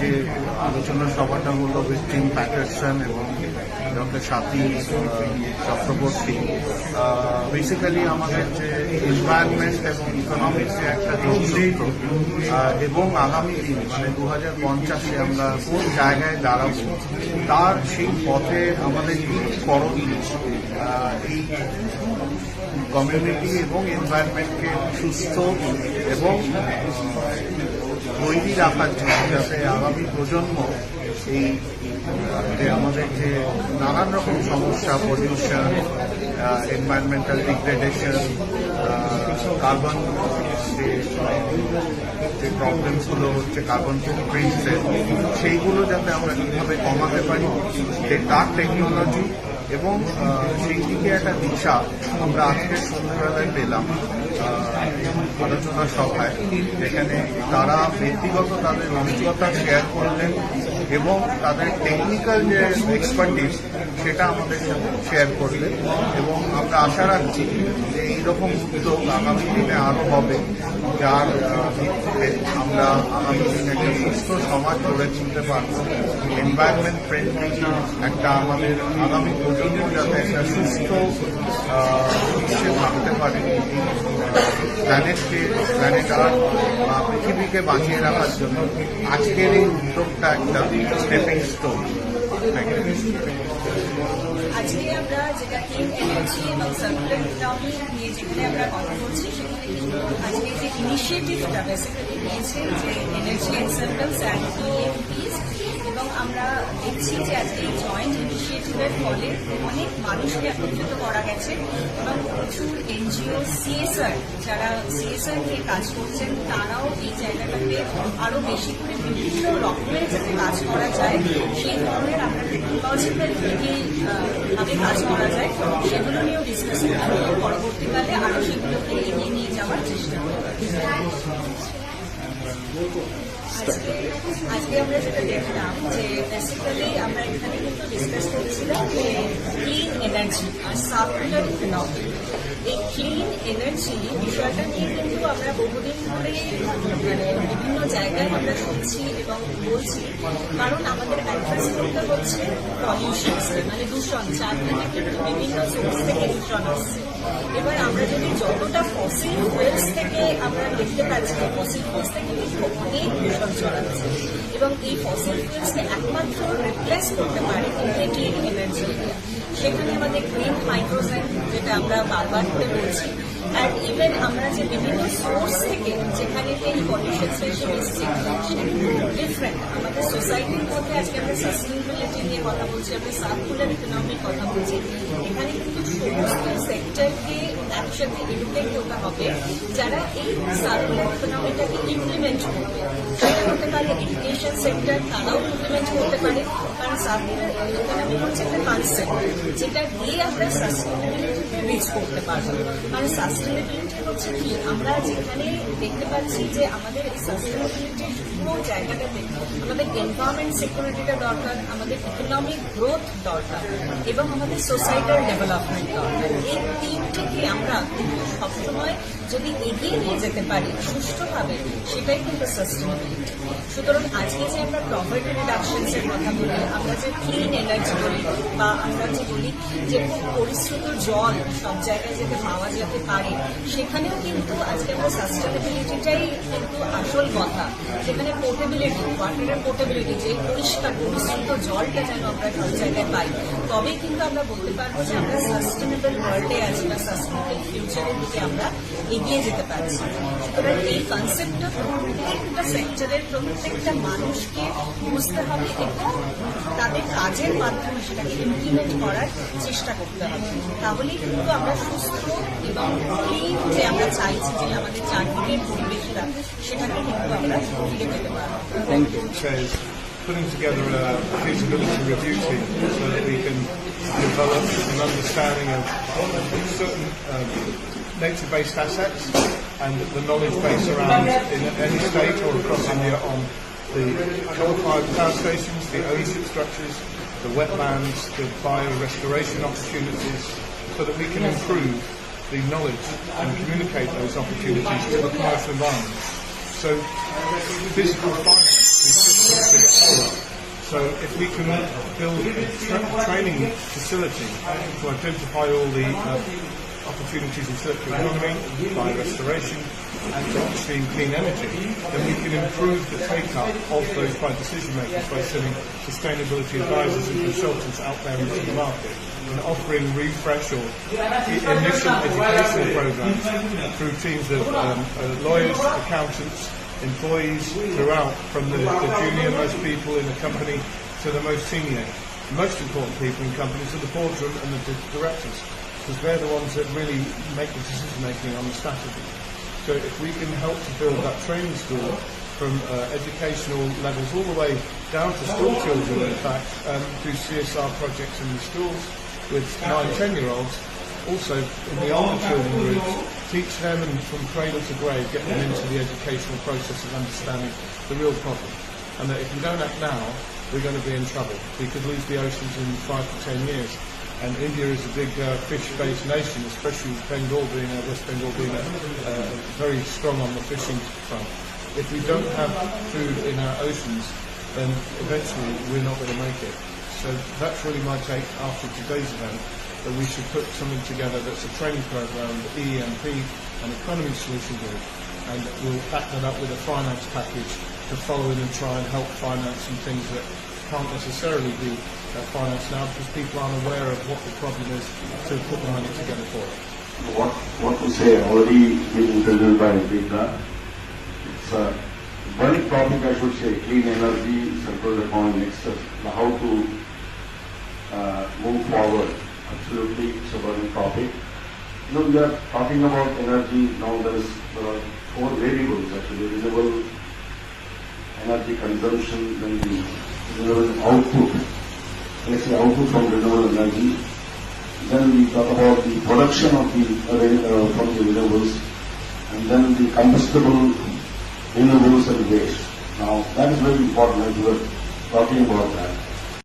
যে আলোচনা সভাটা হলো উইথ প্যাটারসন এবং ডক্টর সাথী চক্রবর্তী বেসিক্যালি আমাদের যে এনভায়রনমেন্ট এবং ইকোনমিক্স একটা যোগসূত্র এবং আগামী দিন মানে দু হাজার পঞ্চাশে আমরা কোন জায়গায় দাঁড়াবো, তার সেই পথে আমাদের কি করণীয় এই কমিউনিটি এবং এনভায়রনমেন্টকে সুস্থ এবং তৈরি রাখার জন্য যাতে আগামী প্রজন্ম এই, যে আমাদের যে নানান রকম সমস্যা পলিউশন এনভায়রনমেন্টাল ডিগ্রেডেশন কার্বন যে যে প্রবলেমসগুলো হচ্ছে কার্বন ফুটপ্রিন্টসের সেইগুলো যাতে আমরা কীভাবে কমাতে পারি তার টেকনোলজি এবং সেই দিকে একটা দিশা আমরা আজকে সন্ধ্যাবেলায় পেলাম আলোচনা সভায়। যেখানে তারা ব্যক্তিগত তাদের অভিজ্ঞতা শেয়ার করলেন এবং তাদের টেকনিক্যাল যে এক্সপার্টিস সেটা আমাদের সাথে শেয়ার করলেন এবং আমরা আশা রাখছি যে এইরকম উদ্যোগ আগামী দিনে আরও হবে, যার ভিত্তিতে আমরা আগামী দিনে একটা সুস্থ সমাজ গড়ে তুলতে পারব এনভায়রনমেন্ট ফ্রেন্ডলি একটা আমাদের আগামী প্রজন্ম যাতে একটা সুস্থ আহ, বিশ্বে থাকতে পারে প্ল্যানেটকে প্ল্যানেট আর্থ বা পৃথিবীকে বাঁচিয়ে রাখার জন্য আজকের এই উদ্যোগটা একটা স্টেপিং স্টোন আজকে আমরা যেটা এনার্জি এবং সার্কুলার ইকোনমি নিয়ে যেখানে আমরা কথা বলছি সেখানে আজকে যে ইনিশিয়েটিভটা বেসিক্যালি নিয়েছে যে এনার্জি এক্সাম্পলস অ্যান্ড এবং আমরা দেখছি যে আজকে জয়েন্ট ইনিশিয়েটিভের ফলে অনেক মানুষকে একত্রিত করা গেছে এবং প্রচুর এনজিও সিএসআর যারা সিএসআর নিয়ে কাজ করছেন, তারাও এই জায়গাটাতে আরও বেশি করে বিভিন্ন রকমের যাতে কাজ করা যায়, সেই ধরনের আমরা ভাবে কাজ করা যায়, সেগুলো নিয়েও ডিসকাস করব পরবর্তীকালে আরও সেগুলোকে এগিয়ে নিয়ে যাওয়ার চেষ্টা করব। আজকে আমরা যেটা দেখলাম যে বেসিক্যালি আমরা এখানে কিন্তু ডিসকাস করছিলাম যে ক্লিন এনার্জি আর সার্কুলার এই ক্লিন এনার্জি বিষয়টা নিয়ে কিন্তু আমরা বহুদিন ধরে মানে বিভিন্ন জায়গায় আমরা শুনছি এবং বলছি। কারণ আমাদের অ্যাড্রেস করতে হচ্ছে মানে দূষণ চারদিকে কিন্তু বিভিন্ন সোর্স থেকে দূষণ আসছে। এবার আমরা যদি যতটা ফসিল ফুয়েলস থেকে আমরা দেখতে পাচ্ছি ফসিল ফুয়েলস থেকে কিন্তু অনেক দূষণ ছড়াচ্ছে এবং এই ফসিল ফুয়েলসকে একমাত্র রিপ্লেস করতে পারে ক্লিন এনার্জি সেখানে আমাদের গ্রিন হাইড্রোজেন যেটা আমরা বারবার করে বলছি। আর ইভেন আমরা যে বিভিন্ন সোর্স থেকে যেখানে এই পলিউশন সেগুলো ডিফারেন্ট আমাদের সোসাইটির মধ্যে আজকে আমরা সাস্টেনেবিলিটি নিয়ে কথা বলছি, আমরা সার্কুলার ইকোনমির কথা বলছি। এখানে কিন্তু সমস্ত সেক্টরকে একসাথে এডুকেট হতে হবে, যারা এই সার্কুলার ইকোনমিটাকে ইমপ্লিমেন্ট করবে। সেটা হতে পারে এডুকেশন সেক্টর তারাও ইমপ্লিমেন্ট করতে পারে। কারণ সার্কুলার ইকোনমি হচ্ছে একটা কনসেপ্ট যেটা দিয়ে আমরা সাস্টেনেবিলিটিকে রিচ করতে পারব। মানে সাস্টেনেবিলিটি হচ্ছে কি? আমরা যেখানে দেখতে পাচ্ছি যে আমাদের এই সাস্টেনেবিলিটির পুরো জায়গাটাতে আমাদের এনভায়রনমেন্ট সিকিউরিটিটা দরকার, আমাদের ইকোনমিক গ্রোথ দরকার, এবং আমাদের সোসাইটাল ডেভেলপমেন্ট দরকার। এই তিনটিকে আমরা কিন্তু সবসময় যদি এগিয়ে নিয়ে যেতে পারি, সুষ্ঠুভাবে, সেটাই কিন্তু সাস্টেনেবিলিটি সুতরাং আজকে যে আমরা প্রপার্টি রিডাকশনস এর কথা বলি, আমরা যে ক্লিন এনার্জি বলি, বা আমরা যে বলি যে পরিশ্রুত জল সব জায়গায় যেতে পাওয়া যেতে পারে, সেখানেও কিন্তু আজকে আমরা সাস্টেনেবিলিটিটাই কিন্তু আসল কথা। যেখানে পোর্টেবিলিটি ওয়াটারের পোর্টেবিলিটি যে পরিষ্কার, পরিশ্রুত জলটা যেন আমরা সব জায়গায় পাই, তবেই কিন্তু আমরা বলতে পারব যে আমরা সাস্টেনেবল ওয়ার্ল্ডে আছি বা সাস্টেনেবল ফিউচারের দিকে আমরা এগিয়ে যেতে পারছি। সুতরাং এই কনসেপ্টটা প্রত্যেকটা সেক্টরের প্রত্যেকটা মানুষকে বুঝতে হবে এবং তাদের কাজের মাধ্যমে সেটাকে ইমপ্লিমেন্ট করার চেষ্টা করতে হবে। তাহলেই কিন্তু আমরা সুস্থ এবং ক্লিন যে আমরা চাইছি যে আমাদের চারদিকের পরিবেশটা সেটাকে কিন্তু আমরা ফিরে পেতে পারব। Says putting together a feasibility review team so that we can develop an understanding of certain um, nature-based assets and the knowledge base around in any state or across India on the coal-fired power stations, the ownership structures, the wetlands, the bio-restoration opportunities, so that we can improve the knowledge and communicate those opportunities to the commercial environment. So physical finance to get solar. So if we can build a tra- training facility to identify all the uh, opportunities in circular economy, by restoration, and obviously clean energy, then we can improve the take-up of those by decision makers by sending sustainability advisors and consultants out there into the market and offering refresh or initial educational programs through teams of um, uh, lawyers, accountants, employees throughout, from the, the junior most people in the company to the most senior. The most important people in companies are the boardroom and the di- directors, because they're the ones that really make the decision making on the strategy. So if we can help to build that training school from uh, educational levels all the way down to school children, in fact, um, CSR projects in the schools with nine, ten year olds, also in the older children groups, teach them and from cradle to grave, get them into the educational process of understanding the real problem. And that if we don't act now, we're going to be in trouble. We could lose the oceans in five to ten years. And India is a big uh, fish-based nation, especially Bengal being uh, West Bengal being uh, uh, very strong on the fishing front. If we don't have food in our oceans, then eventually we're not going to make it. So that's really my take after today's event, that we should put something together that's a training program, the EMP, an economy solution group, and we'll back that up with a finance package to follow in and try and help finance some things that can't necessarily be uh, financed now because people aren't aware of what the problem is to put the money together for it. what, what to say already been introduced by Vidya. It's a very topic, I should say, clean energy, circular economy, etc. How to uh, move forward. Absolutely, it's topic. You know, we are talking about energy now. There is there are four variables actually: renewable energy consumption, then the renewable output. Let's say output from renewable energy, then we talk about the production of the uh, uh, from the renewables, and then the combustible renewables and waste. Now that is very important. We were talking about that.